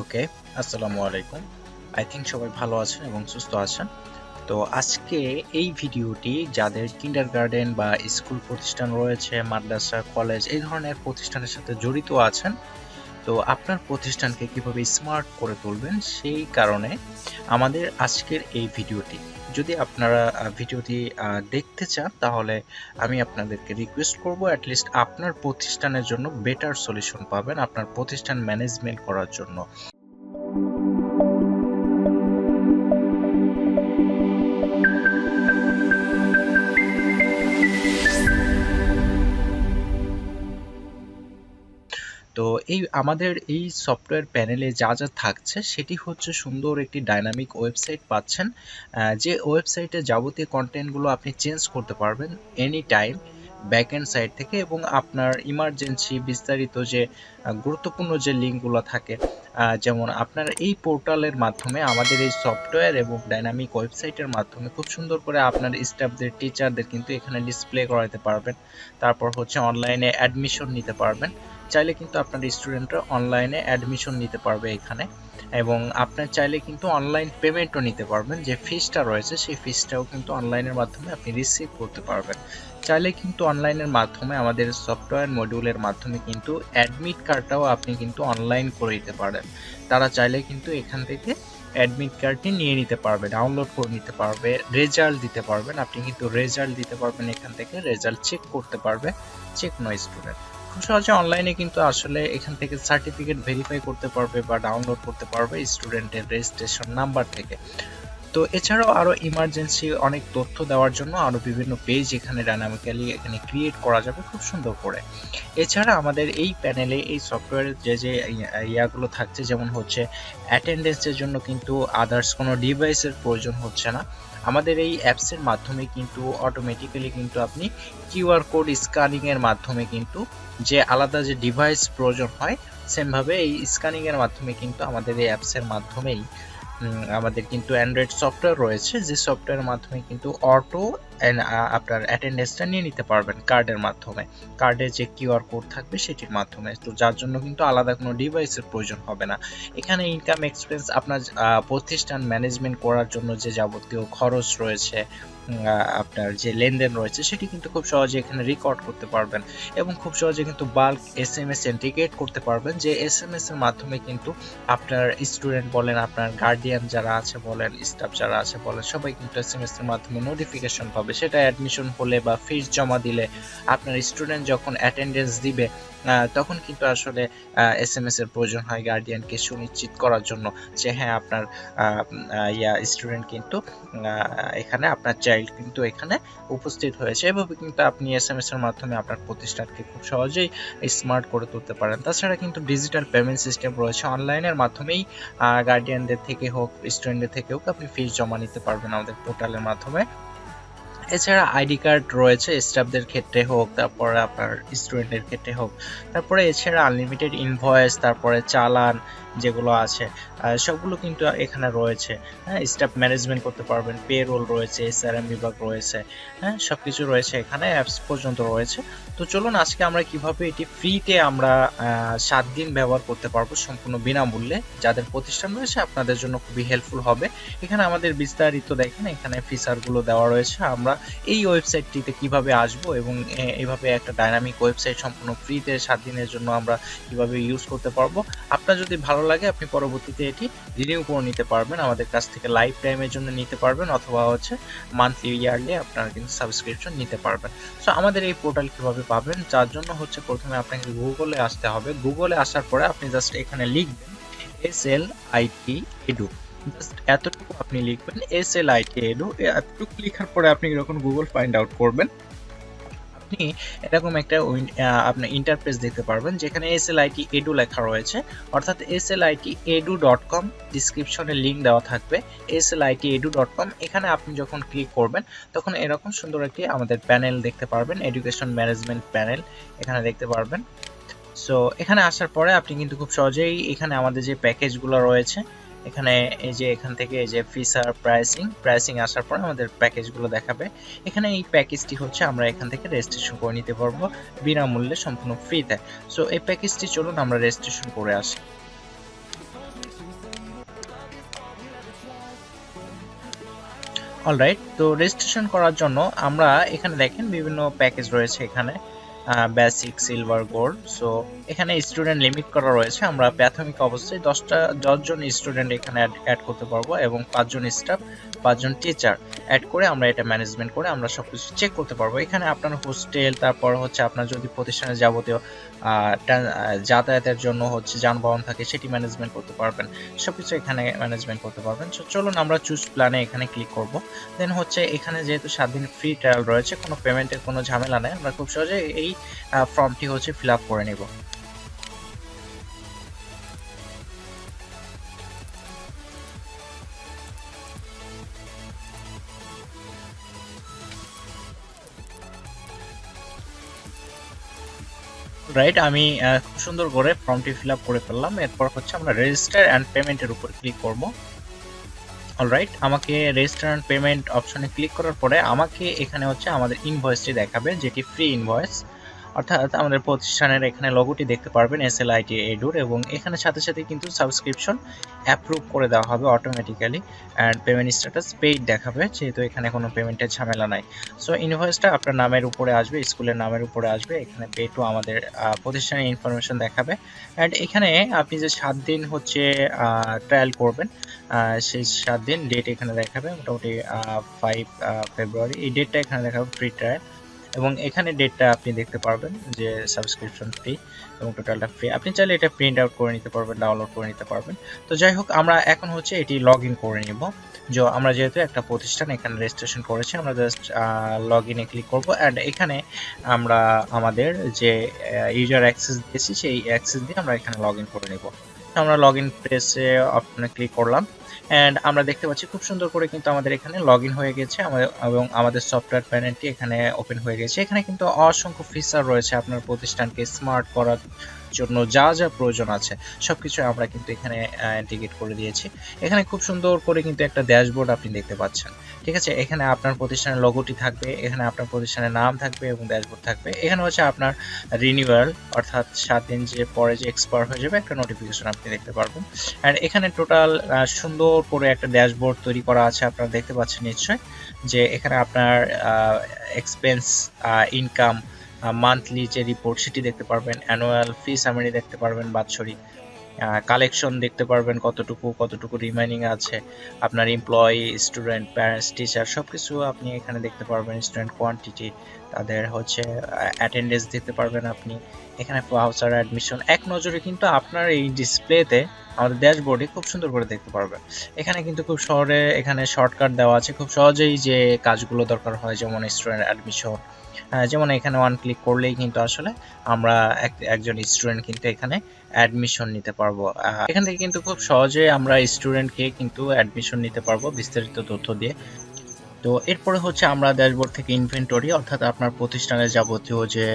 ওকে, আসসালামু আলাইকুম। I think সবাই ভালো আছেন এবং সুস্থ আছেন। তো আজকে এই ভিডিওটি যাদের কিন্ডার গার্ডেন বা স্কুল প্রতিষ্ঠান রয়েছে, মাদ্রাসা কলেজ এই ধরনের প্রতিষ্ঠানের সাথে জড়িত আছেন, তো আপনার প্রতিষ্ঠানকে কীভাবে স্মার্ট করে তুলবেন সেই কারণে আমাদের আজকের এই ভিডিওটি। যদি আপনারা ভিডিওটি দেখতে চান, তাহলে আমি আপনাদেরকে রিকোয়েস্ট করব অ্যাটলিস্ট আপনার প্রতিষ্ঠানের জন্য বেটার সলিউশন পাবেন, আপনার প্রতিষ্ঠান ম্যানেজমেন্ট করার জন্য। এই আমাদের এই সফটওয়্যার প্যানেলে যা যা থাকছে, সেটি হচ্ছে সুন্দর একটি ডাইনামিক ওয়েবসাইট পাচ্ছেন। যে ওয়েবসাইটে যাবতীয় কন্টেন্টগুলো আপনি চেঞ্জ করতে পারবেন এনি টাইম ব্যাকএন্ড সাইড থেকে এবং আপনার ইমার্জেন্সি বিস্তারিত যে গুরুত্বপূর্ণ যে লিঙ্কগুলো থাকে যেমন আপনার এই পোর্টালের মাধ্যমে আমাদের এই সফটওয়্যার এবং ডাইনামিক ওয়েবসাইটের মাধ্যমে খুব সুন্দর করে আপনার স্টাফদের টিচারদের কিন্তু এখানে ডিসপ্লে করাতে পারবেন। তারপর হচ্ছে অনলাইনে অ্যাডমিশন নিতে পারবেন। চাইলে কিন্তু আপনার স্টুডেন্টরা অনলাইনে অ্যাডমিশন নিতে পারবে এখানে। এবং আপনার চাইলে কিন্তু অনলাইন পেমেন্টও নিতে পারবেন। যে ফিসটা রয়েছে, সেই ফিসটাও কিন্তু অনলাইনের মাধ্যমে আপনি রিসিভ করতে পারবেন। চাইলে কিন্তু অনলাইনের মাধ্যমে আমাদের সফটওয়্যার মডিউলের মাধ্যমে কিন্তু অ্যাডমিট কার্ডটাও আপনি কিন্তু অনলাইন করে দিতে পারেন। তারা চাইলে কিন্তু এখান থেকে অ্যাডমিট কার্ডটি নিয়ে নিতে পারবে ডাউনলোড করে নিতে পারবে রেজাল্ট দিতে পারবেন। আপনি কিন্তু রেজাল্ট দিতে পারবেন এখান থেকে রেজাল্ট চেক করতে পারবে চেক নয় স্টুডেন্ট খুব সহজে অনলাইনে কিন্তু আসলে এখান থেকে সার্টিফিকেট ভেরিফাই করতে পারবে বা ডাউনলোড করতে পারবে স্টুডেন্টের রেজিস্ট্রেশন নাম্বার থেকে। তো এছাড়াও আরও ইমার্জেন্সি অনেক তথ্য দেওয়ার জন্য আরও বিভিন্ন পেজ এখানে ডাইনামিক্যালি এখানে ক্রিয়েট করা যাবে খুব সুন্দর করে। এছাড়া আমাদের এই প্যানেলে এই সফটওয়্যারের যে যে ইয়াগুলো থাকছে যেমন হচ্ছে অ্যাটেন্ডেন্সের জন্য কিন্তু আদার্স কোনো ডিভাইসের প্রয়োজন হচ্ছে না। আমাদের এই অ্যাপসের মাধ্যমে কিন্তু অটোমেটিক্যালি কিন্তু আপনি কিউআর কোড স্ক্যানিংয়ের মাধ্যমে কিন্তু যে আলাদা যে ডিভাইস প্রয়োজন হয়, সেমভাবে এই স্ক্যানিংয়ের মাধ্যমে কিন্তু আমাদের এই অ্যাপসের মাধ্যমেই আমাদের কিন্তু অ্যান্ড্রয়েড সফটওয়্যার রয়েছে। যে সফটওয়্যারের মাধ্যমে কিন্তু অটো আপনার অ্যাটেন্ডেন্সটা নিয়ে নিতে পারবেন কার্ডের মাধ্যমে। কার্ডে যে কিউআর কোড থাকবে সেটির মাধ্যমে। তো যার জন্য কিন্তু আলাদা কোনো ডিভাইসের প্রয়োজন হবে না। এখানে ইনকাম এক্সপেন্স আপনার প্রতিষ্ঠান ম্যানেজমেন্ট করার জন্য যে যাবতীয় খরচ রয়েছে আপনার যে লেনদেন রয়েছে সেটি কিন্তু খুব সহজে এখানে রেকর্ড করতে পারবেন এবং খুব সহজে কিন্তু bulk S M S integrate করতে পারবেন যে এস এম এস এর মাধ্যমে কিন্তু আপনার স্টুডেন্ট বলেন, আপনার গার্ডিয়ান যারা আছে বলেন স্টাফ যারা আছে বলেন, সবাই কিন্তু এস এম এস এর মাধ্যমে নোটিফিকেশন পাবে। সেটা অ্যাডমিশন হলে বা ফিস জমা দিলে আপনার স্টুডেন্ট যখন অ্যাটেন্ডেন্স দিবে তখন কিন্তু আসলে এস এম এস এর প্রয়োজন হয় গার্ডিয়ানকে সুনিশ্চিত করার জন্য যে হ্যাঁ আপনার ইয়া স্টুডেন্ট কিন্তু এখানে আপনার চাইল্ড কিন্তু এখানে উপস্থিত হয়েছে। এভাবে কিন্তু আপনি এস এম এস এর মাধ্যমে আপনার প্রতিষ্ঠানকে খুব সহজেই স্মার্ট করে তুলতে পারেন। তাছাড়া কিন্তু ডিজিটাল পেমেন্ট সিস্টেম রয়েছে। অনলাইনের মাধ্যমেই গার্ডিয়ানদের থেকে হোক স্টুডেন্টদের থেকে হোক, আপনি ফিস জমা নিতে পারবেন আমাদের পোর্টালের মাধ্যমে। এছাড়া আইডি কার্ড রয়েছে, স্টাফদের ক্ষেত্রে হোক, তারপরে আপনার স্টুডেন্টের ক্ষেত্রে হোক, তারপরে এছাড়া আনলিমিটেড ইনভয়েস তারপরে চালান যেগুলো আছে সবগুলো কিন্তু এখানে রয়েছে। হ্যাঁ স্টাফ ম্যানেজমেন্ট করতে পারবেন পে রোল রয়েছে এসআরএম বিভাগ রয়েছে হ্যাঁ সবকিছু রয়েছে এখানে অ্যাপস পর্যন্ত রয়েছে। তো চলুন আজকে আমরা কীভাবে এটি ফ্রিতে আমরা সাত দিন ব্যবহার করতে পারব সম্পূর্ণ বিনামূল্যে। যাদের প্রতিষ্ঠান রয়েছে আপনাদের জন্য খুবই হেল্পফুল হবে। এখানে আমাদের বিস্তারিত দেখেন, এখানে ফিচারগুলো দেওয়া রয়েছে। আমরা এই ওয়েবসাইটটিতে কীভাবে আসব এবং এইভাবে একটা ডাইনামিক ওয়েবসাইট সম্পূর্ণ ফ্রিতে সাত দিনের জন্য আমরা কীভাবে ইউজ করতে পারব। আপনার যদি ভালো লাগে, আপনি পরবর্তীতে এটি রিনিউ করে নিতে পারবেন। আমাদের কাছ থেকে লাইফ টাইমের জন্য নিতে পারবেন অথবা হচ্ছে মান্থলি ইয়ারলি আপনারা কিন্তু সাবস্ক্রিপশন নিতে পারবেন। সো আমাদের এই পোর্টাল কীভাবে পাবেন? যার জন্য হচ্ছে প্রথমে আপনাকে গুগলে আসতে হবে। গুগলে আসার পরে আপনি জাস্ট এখানে লিখবেন S L I T edu just এতটুকু আপনি লিখবেন S L I T edu এতটুকু লেখার পরে আপনি এরকম গুগল ফাইন্ড আউট করবেন আপনি এরকম একটা আপনার ইন্টারফেস দেখতে পারবেন, যেখানে এস এল আইটি এডু লেখা রয়েছে। অর্থাৎ S L IT edu dot com ডিসক্রিপশনে লিঙ্ক দেওয়া থাকবে। S L IT edu dot com এখানে আপনি যখন ক্লিক করবেন, তখন এরকম সুন্দর একটি আমাদের প্যানেল দেখতে পারবেন এডুকেশন ম্যানেজমেন্ট প্যানেল এখানে দেখতে পারবেন। সো এখানে আসার পরে আপনি কিন্তু খুব সহজেই এখানে আমাদের যে প্যাকেজগুলো রয়েছে এখানে এই যে এখান থেকে এই যে ফিচার প্রাইসিং প্রাইসিং আসার পর আমাদের প্যাকেজগুলো দেখাবে। এখানে এই প্যাকেজটি হচ্ছে আমরা এখান থেকে রেজিস্ট্রেশন করে নিতে পারব বিনামূল্যে সম্পূর্ণ ফ্রিতে সো এই প্যাকেজটি চলুন আমরা রেজিস্ট্রেশন করে আসি। অলরাইট তো রেজিস্ট্রেশন করার জন্য আমরা এখানে দেখেন বিভিন্ন প্যাকেজ রয়েছে এখানে। বেসিক সিলভার গোল্ড সো এখানে স্টুডেন্ট লিমিট করা রয়েছে। আমরা প্রাথমিক অবস্থায় দশটা দশজন স্টুডেন্ট এখানে অ্যাড করতে পারব এবং পাঁচজন স্টাফ পাঁচজন টিচার অ্যাড করে আমরা এটা ম্যানেজমেন্ট করে আমরা সব কিছু চেক করতে পারব। এখানে আপনার হোস্টেল তারপর হচ্ছে আপনার যদি প্রতিষ্ঠানে যাবতীয় যাতায়াতের জন্য হচ্ছে যানবাহন থাকে সেটি ম্যানেজমেন্ট করতে পারবেন। সব কিছু এখানে ম্যানেজমেন্ট করতে পারবেন। So, চলুন আমরা চুজ প্ল্যানে এখানে ক্লিক করব। দেন হচ্ছে এখানে যেহেতু সাত দিন ফ্রি ট্রায়াল রয়েছে কোনো পেমেন্টের কোনো ঝামেলা নেই। আমরা খুব সহজে এই ফর্মটি হচ্ছে ফিল করে নেব। রাইট আমি খুব সুন্দর করে ফর্মটি ফিল করে ফেললাম। এরপর হচ্ছে আমরা রেজিস্টার অ্যান্ড পেমেন্টের উপর ক্লিক করব। অলরাইট আমাকে রেজিস্টার অ্যান্ড পেমেন্ট অপশনে ক্লিক করার পরে আমাকে এখানে হচ্ছে আমাদের ইনভয়েসটি দেখাবে, যেটি ফ্রি ইনভয়েস অর্থাৎ আমাদের প্রতিষ্ঠানের এখানে লোগোটি দেখতে পারবেন এস এল আইটি এডুর এবং এখানে সাথে সাথে কিন্তু সাবস্ক্রিপশন অ্যাপ্রুভ করে দেওয়া হবে automatically and payment status paid দেখাবে, যেহেতু এখানে কোনো পেমেন্টের ঝামেলা নাই। সো ইনভয়েসটা আপনার নামের উপরে আসবে, স্কুলের নামের উপরে আসবে, এখানে পে টু আমাদের প্রতিষ্ঠানের ইনফরমেশন দেখাবে। অ্যান্ড এখানে আপনি যে সাত দিন হচ্ছে ট্রায়াল করবেন সেই সাত দিন ডেট এখানে দেখাবে, মোটামুটি ফাইভ ফেব্রুয়ারি এই ডেটটা এখানে দেখাবে ফ্রি ট্রায়াল এবং এখানে ডেটটা আপনি দেখতে পারবেন যে সাবস্ক্রিপশন ফ্রি এবং টোটালটা ফ্রি আপনি চাইলে এটা প্রিন্ট আউট করে নিতে পারবেন ডাউনলোড করে নিতে পারবেন। তো যাই হোক, আমরা এখন হচ্ছে এটি লগ ইন করে নিব। যে আমরা যেহেতু একটা প্রতিষ্ঠান, এখানে রেজিস্ট্রেশন করেছি, আমরা জাস্ট লগ ইনে ক্লিক করব অ্যান্ড এখানে আমরা আমাদের যে ইউজার অ্যাক্সেস দিয়েছি, সেই অ্যাক্সেস দিয়ে আমরা এখানে লগ ইন করে নেব। আমরা লগ ইন প্রেসে অপশনে ক্লিক করলাম। অ্যান্ড আমরা দেখতে পাচ্ছি খুব সুন্দর করে কিন্তু আমাদের এখানে লগ হয়ে গেছে। আমাদের, এবং আমাদের সফটওয়্যার প্যানেলটি এখানে ওপেন হয়ে গেছে। এখানে কিন্তু অসংখ্য ফিচার রয়েছে আপনার প্রতিষ্ঠানকে স্মার্ট করার জন্য যা যা প্রয়োজন আছে, সবকিছু আমরা কিন্তু এখানে ইন্টিগ্রেট করে দিয়েছি। এখানে খুব সুন্দর করে কিন্তু একটা ড্যাশবোর্ড আপনি দেখতে পাচ্ছেন। ঠিক আছে? এখানে আপনার প্রতিষ্ঠানের লোগোটি থাকবে, এখানে আপনার প্রতিষ্ঠানের নাম থাকবে এবং ড্যাশবোর্ড থাকবে। এখানে হচ্ছে আপনার রিনিউয়াল অর্থাৎ সাত দিন যে পরে যে এক্সপায়ার হয়ে যাবে, একটা নোটিফিকেশন আপনি দেখতে পারবেন। অ্যান্ড এখানে টোটাল সুন্দর করে একটা ড্যাশবোর্ড তৈরি করা আছে, আপনারা দেখতে পাচ্ছেন নিশ্চয় যে এখানে আপনার এক্সপেন্স ইনকাম মান্থলি যে রিপোর্ট সেটি দেখতে পারবেন অ্যানুয়াল ফি সামারি দেখতে পারবেন বাৎসরিক কালেকশন দেখতে পারবেন কতটুকু কতটুকু রিমাইনিং আছে, আপনার এমপ্লয়ি স্টুডেন্ট প্যারেন্টস টিচার সব কিছু আপনি এখানে দেখতে পারবেন স্টুডেন্ট কোয়ান্টিটি তাদের হচ্ছে অ্যাটেন্ডেন্স দেখতে পারবেন আপনি, এখানে ভাউচার অ্যাডমিশন এক নজরে কিন্তু আপনার এই ডিসপ্লেতে আমাদের ড্যাশবোর্ডে খুব সুন্দর করে দেখতে পারবেন। এখানে কিন্তু খুব শহরে এখানে শর্টকাট দেওয়া আছে, খুব সহজেই যে কাজগুলো দরকার হয়, যেমন স্টুডেন্ট অ্যাডমিশন যেমন এখানে ওয়ান ক্লিক করলেই কিন্তু আসলে আমরা এক- একজন স্টুডেন্ট কিন্তু এখানে অ্যাডমিশন নিতে পারব। এখান থেকে কিন্তু খুব সহজে আমরা স্টুডেন্টকে কিন্তু অ্যাডমিশন নিতে পারব বিস্তারিত তথ্য দিয়ে। তো এরপরে হচ্ছে আমরা ড্যাশবোর্ড থেকে ইনভেন্টরি অর্থাৎ আপনার প্রতিষ্ঠানের যাবতীয় যে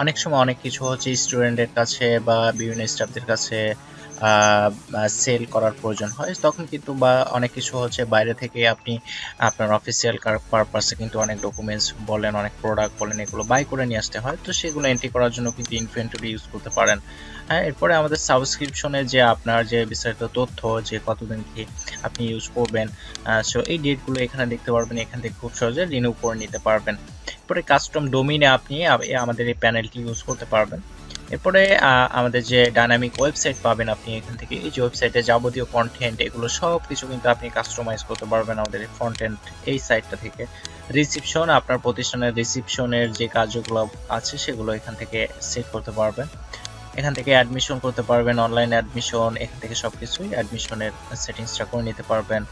অনেক সময় অনেক কিছু হচ্ছে স্টুডেন্টের কাছে বা বিভিন্ন স্টাফদের কাছে সেল করার প্রয়োজন হয়। তখন কিন্তু বা অনেক কিছু হচ্ছে বাইরে থেকে আপনি আপনার অফিসিয়াল পারপাসে কিন্তু অনেক ডকুমেন্টস বলেন, অনেক প্রোডাক্ট বলেন, এগুলো বাই করে নিয়ে আসতে হয়। তো সেগুলো এন্ট্রি করার জন্য কিন্তু ইনভেন্টরি ইউজ করতে পারেন। হ্যাঁ এরপরে আমাদের সাবস্ক্রিপশনের যে আপনার যে বিস্তারিত তথ্য, যে কতদিন কি আপনি ইউজ করবেন সো এই ডেটগুলো এখানে দেখতে পারবেন। এখান থেকে খুব সহজে রিনিউ করে নিতে পারবেন। এরপরে কাস্টম ডোমিনে আপনি আমাদের এই প্যানেলটি ইউজ করতে পারবেন। এরপরে আমাদের যে ডাইনামিক ওয়েবসাইট পাবেন আপনি এখান থেকে, এই যে ওয়েবসাইটে যাবতীয় কন্টেন্ট এগুলো সব কিছু কিন্তু আপনি কাস্টমাইজ করতে পারবেন আমাদের এই ফ্রন্টেন্ট এই সাইটটা থেকে। রিসিপশন আপনার প্রতিষ্ঠানের রিসিপশনের যে কাজগুলো আছে, সেগুলো এখান থেকে সেট করতে পারবেন। এখান থেকে অ্যাডমিশন করতে পারবেন অনলাইন অ্যাডমিশন এখান থেকে সবকিছুই অ্যাডমিশনের সেটিংসটা করে নিতে পারবেন।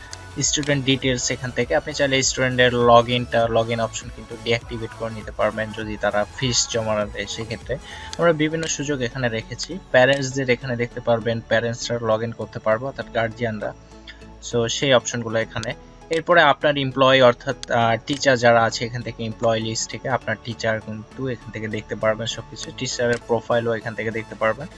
স্টুডেন্ট ডিটেলস এখান থেকে, আপনি চাইলে স্টুডেন্টের লগ ইনটা লগ ইন অপশন কিন্তু ডিঅ্যাক্টিভেট করে নিতে পারবেন যদি তারা ফিস জমা না দেয় সেক্ষেত্রে। আমরা বিভিন্ন সুযোগ এখানে রেখেছি। প্যারেন্টসদের এখানে দেখতে পারবেন প্যারেন্টসরা লগ ইন করতে পারব, অর্থাৎ গার্জিয়ানরা সো সেই অপশনগুলো এখানে। এরপরে আপনার এমপ্লয়ি অর্থাৎ টিচার যারা আছে এখান থেকে এমপ্লয়ি লিস্ট থেকে আপনার টিচার কিন্তু এখান থেকে দেখতে পারবেন সবকিছু। টিচারের প্রোফাইলও এখান থেকে দেখতে পারবেন।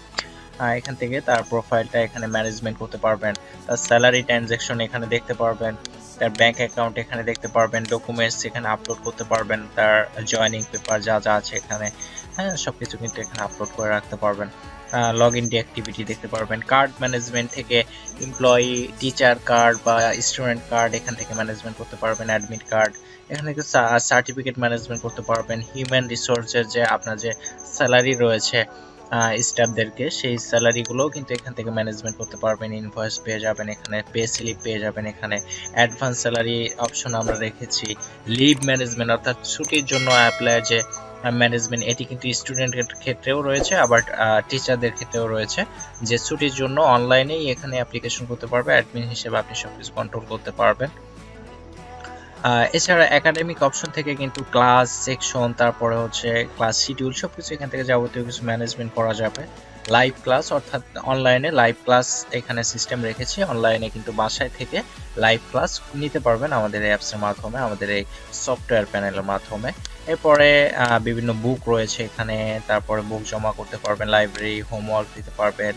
এখান থেকে তার প্রোফাইলটা এখানে ম্যানেজমেন্ট করতে পারবেন। তার স্যালারি ট্রানজ্যাকশন এখানে দেখতে পারবেন। তার ব্যাংক অ্যাকাউন্ট এখানে দেখতে পারবেন। ডকুমেন্টস এখানে আপলোড করতে পারবেন। তার জয়েনিং পেপার যা যা আছে এখানে। হ্যাঁ সবকিছু কিন্তু এখানে আপলোড করে রাখতে পারবেন। লগ ইন অ্যাক্টিভিটি দেখতে পারবেন। কার্ড ম্যানেজমেন্ট থেকে এমপ্লয়ি টিচার কার্ড বা স্টুডেন্ট কার্ড এখান থেকে ম্যানেজমেন্ট করতে পারবেন অ্যাডমিট কার্ড এখানে থেকে সার্টিফিকেট ম্যানেজমেন্ট করতে পারবেন। হিউম্যান রিসোর্সের যে আপনার যে স্যালারি রয়েছে স্টাফদেরকে সেই স্যালারিগুলোও কিন্তু এখান থেকে ম্যানেজমেন্ট করতে পারবেন। ইনভয়েস পেয়ে যাবেন এখানে পে স্লিপ পেয়ে যাবেন এখানে। অ্যাডভান্স স্যালারি অপশন আমরা রেখেছি। লিভ ম্যানেজমেন্ট অর্থাৎ ছুটির জন্য অ্যাপ্লাই যে ম্যানেজমেন্ট এটি কিন্তু স্টুডেন্টের ক্ষেত্রেও রয়েছে, আবার টিচারদের ক্ষেত্রেও রয়েছে, যে ছুটির জন্য অনলাইনেই এখানে অ্যাপ্লিকেশন করতে পারবে অ্যাডমিন হিসেবে আপনি সব কিছু কন্ট্রোল করতে পারবেন। এছাড়া একাডেমিক অপশন থেকে কিন্তু ক্লাস সেকশন তারপরে হচ্ছে ক্লাস শিডিউল সব কিছু এখান থেকে যাবতীয় কিছু ম্যানেজমেন্ট করা যাবে। লাইভ ক্লাস অর্থাৎ অনলাইনে লাইভ ক্লাস এখানে সিস্টেম রেখেছি। অনলাইনে কিন্তু বাসায় থেকে লাইভ ক্লাস নিতে পারবেন আমাদের এই অ্যাপসের মাধ্যমে, আমাদের এই সফটওয়্যার প্যানেলের মাধ্যমে। এরপরে বিভিন্ন বুক রয়েছে এখানে, তারপরে বুক জমা করতে পারবেন লাইব্রেরি হোমওয়ার্ক দিতে পারবেন।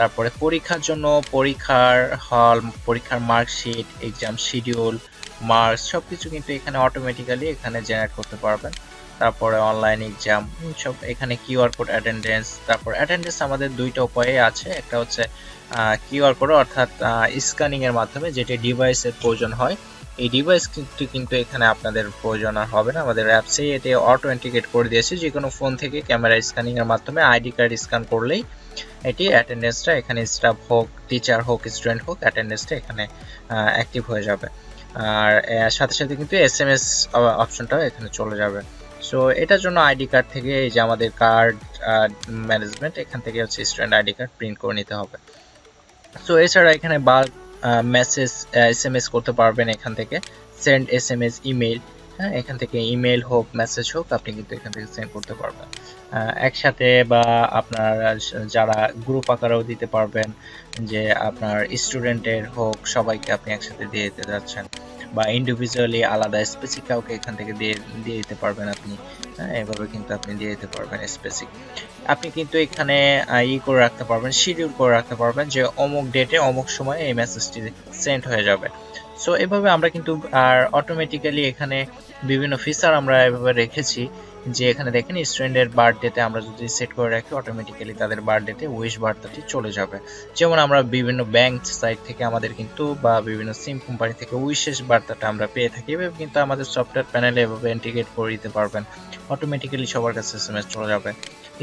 তারপরে পরীক্ষার জন্য পরীক্ষার হল পরীক্ষার মার্কশিট এক্সাম শিডিউল মার্কস সব কিছু কিন্তু এখানে অটোমেটিক্যালি এখানে জেনারেট করতে পারবেন। তারপরে অনলাইন এক্সাম সব এখানে কিউআর কোড অ্যাটেন্ডেন্স তারপর অ্যাটেন্ডেন্স আমাদের দুইটা উপায়ে আছে। একটা হচ্ছে কিউআর কোড অর্থাৎ স্ক্যানিং এর মাধ্যমে যেটি ডিভাইসের প্রয়োজন হয়। এই ডিভাইস কিন্তু এখানে আপনাদের প্রয়োজন আর হবে না। আমাদের অ্যাপসে এটি অটো ইন্টিগ্রেট করে দিয়েছে। যে কোনো ফোন থেকে ক্যামেরা স্ক্যানিং এর মাধ্যমে আইডি কার্ড স্ক্যান করলেই এটি অ্যাটেন্ডেন্সটা এখানে স্টাফ হোক টিচার হোক স্টুডেন্ট হোক অ্যাটেন্ডেন্সটা এখানে অ্যাক্টিভ হয়ে যাবে। আর সাথে সাথে কিন্তু এস এম এস অপশনটাও এখানে চলে যাবে। সো এটার জন্য আইডি কার্ড থেকে এই যে আমাদের কার্ড ম্যানেজমেন্ট এখান থেকে হচ্ছে স্টুডেন্ট আইডি কার্ড প্রিন্ট করে নিতে হবে। সো এছাড়া এখানে bulk message S M S করতে পারবেন এখান থেকে। Send S M S email হ্যাঁ এখান থেকে ইমেল হোক মেসেজ হোক, আপনি কিন্তু এখান থেকে সেন্ড করতে পারবেন। একসাথে বা আপনার, যারা গ্রুপ আকারেও দিতে পারবেন, যে আপনার স্টুডেন্টের হোক, সবাইকে আপনি একসাথে দিয়ে দিতে যাচ্ছেন বা ইন্ডিভিজুয়ালি আলাদা স্পেসিক কাউকে এখান থেকে দিয়ে দিয়ে দিতে পারবেন আপনি হ্যাঁ এভাবে কিন্তু আপনি দিয়ে দিতে পারবেন স্পেসিক আপনি কিন্তু এখানে ই করে রাখতে পারবেন শিডিউল করে রাখতে পারবেন যে অমুক ডেটে অমুক সময়ে এই মেসেজটি সেন্ড হয়ে যাবে। সো এভাবে আমরা কিন্তু, আর অটোমেটিক্যালি এখানে বিভিন্ন ফিচার আমরা এভাবে রেখেছি। যে এখানে দেখেন স্টুডেন্টের বার্থডেতে আমরা যদি সেট করে রাখি অটোমেটিক্যালি তাদের বার্থডেতে উইশ বার্তাটি চলে যাবে। যেমন আমরা বিভিন্ন ব্যাংক সাইট থেকে আমাদের কিন্তু বা বিভিন্ন সিম কোম্পানি থেকে উইশেষ বার্তাটা আমরা পেয়ে থাকি। এভাবে কিন্তু আমাদের সফটওয়্যার প্যানেলে এভাবে ইন্টিগ্রেট করে দিতে পারবেন। অটোমেটিক্যালি সবার কাছে এস চলে যাবে।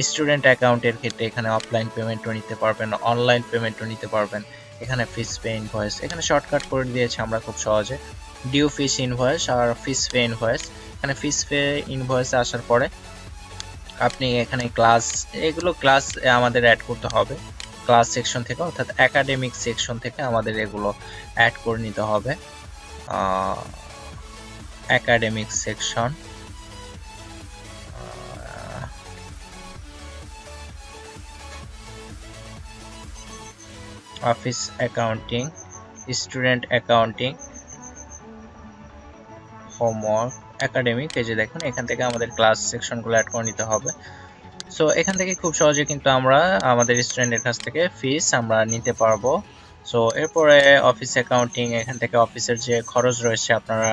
স্টুডেন্ট অ্যাকাউন্টের ক্ষেত্রে এখানে অফলাইন পেমেন্টও নিতে পারবেন অনলাইন পেমেন্টও নিতে পারবেন। এখানে ফিস পে ইনভয়েস এখানে শর্টকাট করে দিয়েছে আমরা খুব সহজে। ডিউ ফিস ইনভয়েস আর ফিস পে ইনভয়েস এখানে ফিস পে ইনভয়েসে আসার পরে আপনি এখানে ক্লাস এগুলো ক্লাস আমাদের অ্যাড করতে হবে। ক্লাস সেকশন থেকে, অর্থাৎ একাডেমিক সেকশন থেকে আমাদের এগুলো অ্যাড করে নিতে হবে। Academic section office accounting student accounting homework academic এই যে দেখুন, এখান থেকে আমাদের ক্লাস সেকশনগুলো অ্যাড করে নিতে হবে। সো এখান থেকে খুব সহজে কিন্তু আমরা আমাদের স্টুডেন্টের কাছ থেকে ফিস আমরা নিতে পারব। সো এরপরে অফিস অ্যাকাউন্টিং এখান থেকে অফিসের যে খরচ রয়েছে, আপনারা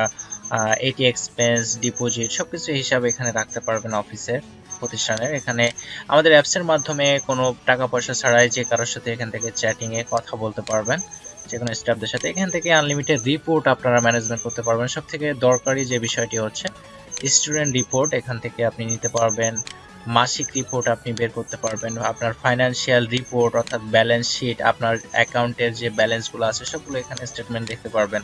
এটি এক্সপেন্স ডিপোজিট সব কিছু হিসাবে এখানে রাখতে পারবেন অফিসের প্রতিষ্ঠানের। এখানে আমাদের অ্যাপসের মাধ্যমে কোনো টাকা পয়সা ছাড়াই যে কারোর সাথে এখান থেকে চ্যাটিংয়ে কথা বলতে পারবেন। যে কোনো স্টাফদের সাথে। এখান থেকে আনলিমিটেড রিপোর্ট আপনারা ম্যানেজমেন্ট করতে পারবেন। সব থেকে দরকারি যে বিষয়টি হচ্ছে স্টুডেন্ট রিপোর্ট এখান থেকে আপনি নিতে পারবেন। মাসিক রিপোর্ট আপনি বের করতে পারবেন। আপনার ফাইন্যান্সিয়াল রিপোর্ট অর্থাৎ ব্যালেন্স শিট আপনার অ্যাকাউন্টের যে ব্যালেন্সগুলো আছে, সবগুলো এখানে স্টেটমেন্ট দেখতে পারবেন।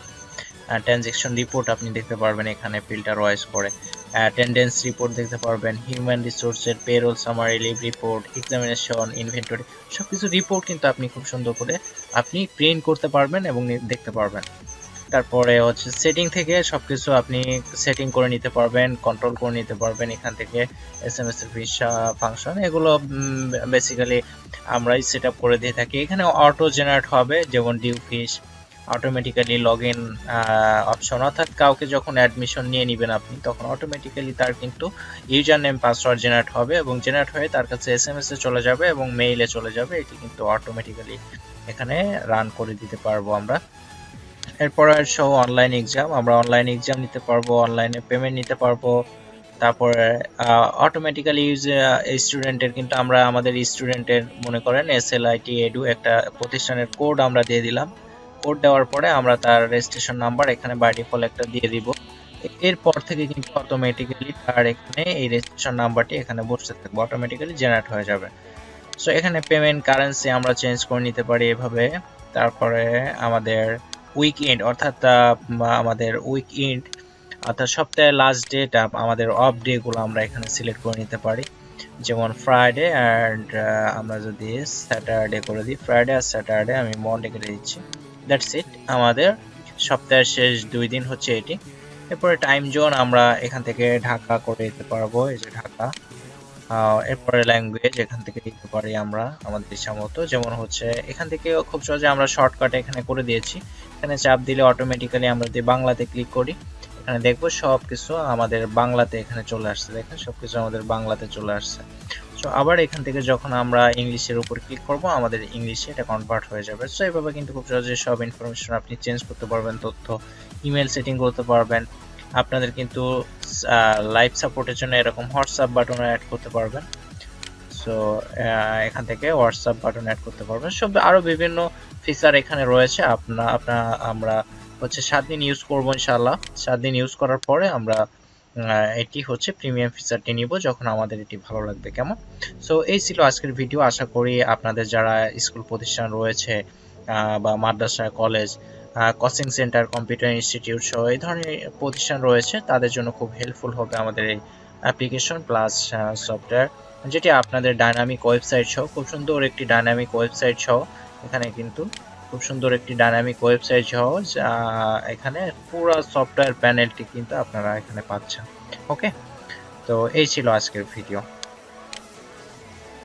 ট্রানজেকশন রিপোর্ট আপনি দেখতে পারবেন এখানে ফিল্টার ওয়াইজ করে। অ্যাটেন্ডেন্স রিপোর্ট দেখতে পারবেন হিউম্যান রিসোর্সের payroll summary leave report examination inventory সব কিছু রিপোর্ট কিন্তু আপনি খুব সুন্দর করে আপনি প্রিন্ট করতে পারবেন এবং দেখতে পারবেন। তারপরে হচ্ছে সেটিং থেকে সবকিছু আপনি সেটিং করে নিতে পারবেন কন্ট্রোল করে নিতে পারবেন এখান থেকে এস এম এস এর ভিসা ফাংশন এগুলো বেসিক্যালি আমরাই সেট আপ করে দিয়ে থাকি। এখানে অটো জেনারেট হবে, যেমন due fees automatically log in option অর্থাৎ কাউকে যখন অ্যাডমিশন নিয়ে নেবেন আপনি, তখন অটোমেটিক্যালি তার কিন্তু ইউজার নেম পাসওয়ার্ড জেনারেট হবে এবং জেনারেট হয়ে তার কাছে এস এম এস এ চলে যাবে এবং মেইলে চলে যাবে। এটি কিন্তু অটোমেটিক্যালি এখানে রান করে দিতে পারব আমরা। এরপর সহ অনলাইন এক্সাম আমরা অনলাইন এক্সাম নিতে পারব অনলাইনে পেমেন্ট নিতে পারব। তারপরে অটোমেটিক্যালি ইউজ স্টুডেন্টের কিন্তু আমরা, আমাদের স্টুডেন্টের মনে করেন S L I T edu একটা প্রতিষ্ঠানের কোড আমরা দিয়ে দিলাম। কোড দেওয়ার পরে আমরা তার রেজিস্ট্রেশন নাম্বার এখানে বাই ডিফল্ট একটা দিয়ে দিব। এরপর থেকে কিন্তু অটোমেটিক্যালি তার এখানে এই রেজিস্ট্রেশন নাম্বারটি এখানে বসতে থাকবে অটোমেটিক্যালি জেনারেট হয়ে যাবে। সো এখানে পেমেন্ট কারেন্সি আমরা চেঞ্জ করে নিতে পারি এভাবে। তারপরে আমাদের উইক এন্ড অর্থাৎ আমাদের উইক এন্ড অর্থাৎ সপ্তাহের লাস্ট ডেট আমাদের অফ ডে গুলো আমরা এখানে সিলেক্ট করে নিতে পারি। যেমন ফ্রাইডে অ্যান্ড আমরা যদি স্যাটারডে করে দিই ফ্রাইডে আর স্যাটারডে আমি করে দিচ্ছি। দ্যাটস ইট আমাদের সপ্তাহের শেষ দুই দিন হচ্ছে এটি। এরপরে টাইম জোন আমরা এখান থেকে ঢাকা করে দিতে পারব, এই যে ঢাকা। এরপরে ল্যাঙ্গুয়েজ এখান থেকে দিতে পারি আমরা আমাদের ইচ্ছা মতো। যেমন হচ্ছে এখান থেকে খুব সহজে আমরা শর্টকাট এখানে করে দিয়েছি। এখানে চাপ দিলে অটোমেটিক্যালি আমরা যদি বাংলাতে ক্লিক করি, এখানে দেখব সব কিছু আমাদের বাংলাতে এখানে চলে আসছে। দেখেন সব কিছু আমাদের বাংলাতে চলে আসছে। সো আবার এখান থেকে যখন আমরা ইংলিশের উপর ক্লিক করব, আমাদের ইংলিশে এটা কনভার্ট হয়ে যাবে। সো এইভাবে কিন্তু খুব সহজে সব ইনফরমেশন আপনি চেঞ্জ করতে পারবেন, তথ্য ইমেল সেটিং করতে পারবেন। আপনাদের কিন্তু লাইভ সাপোর্টের জন্য এরকম হোয়াটসঅ্যাপ বাটনও অ্যাড করতে পারবেন। সো এখান থেকে হোয়াটসঅ্যাপ বাটন অ্যাড করতে পারবেন। সব আরও বিভিন্ন ফিচার এখানে রয়েছে। আপনা আপনা, আমরা হচ্ছে সাত দিন ইউজ করব ইনশাল্লাহ সাত দিন ইউজ করার পরে আমরা এটি হচ্ছে প্রিমিয়াম ফিচারটি নিব যখন আমাদের এটি ভালো লাগবে, কেমন? সো এই ছিল আজকের ভিডিও আশা করি আপনাদের যারা স্কুল প্রতিষ্ঠান রয়েছে বা মাদ্রাসা college coaching centre computer institute সহ এই ধরনের প্রতিষ্ঠান রয়েছে, তাদের জন্য খুব হেল্পফুল হবে আমাদের এই অ্যাপ্লিকেশন প্লাস সফটওয়্যার যেটি আপনাদের ডাইনামিক ওয়েবসাইট সহ, খুব সুন্দর একটি ডাইনামিক ওয়েবসাইট সহ, এখানে কিন্তু খুব সুন্দর একটি ডাইনামিক ওয়েবসাইট সহ এখানে পুরো সফটওয়্যার প্যানেলটি কিন্তু আপনারা এখানে পাচ্ছেন ওকে তো এই ছিল আজকের ভিডিও